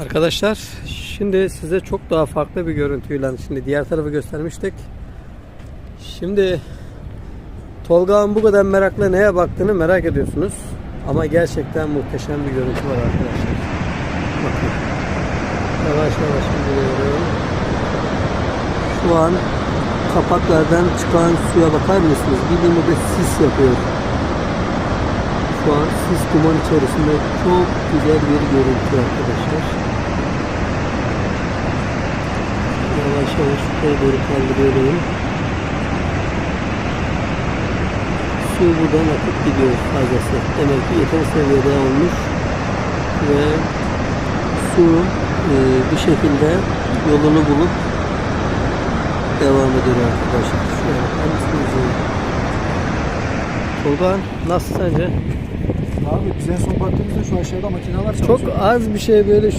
Arkadaşlar şimdi size çok daha farklı bir görüntüyle şimdi diğer tarafı göstermiştik. Şimdi Tolga'nın bu kadar merakla neye baktığını merak ediyorsunuz. Ama gerçekten muhteşem bir görüntü var arkadaşlar. Bakın. Yavaş yavaş gidiyorum. Şu an kapaklardan çıkan suya bakar mısınız? Bildiğim gibi sis yapıyor. Şu an sis duman içerisinde çok güzel bir görüntü arkadaşlar. Yavaş yavaş şuraya doğru kaldırıyorum. Su buradan akıp gidiyor fazlası. Demek ki yeter seviyede olmuş ve su e, bir şekilde yolunu bulup devam ediyor arkadaşlar. Şuraya bakar Tolga nasıl sence? Abi biz en son baktığımızda şu aşağıda makineler çalışıyor. Çok az bir şey böyle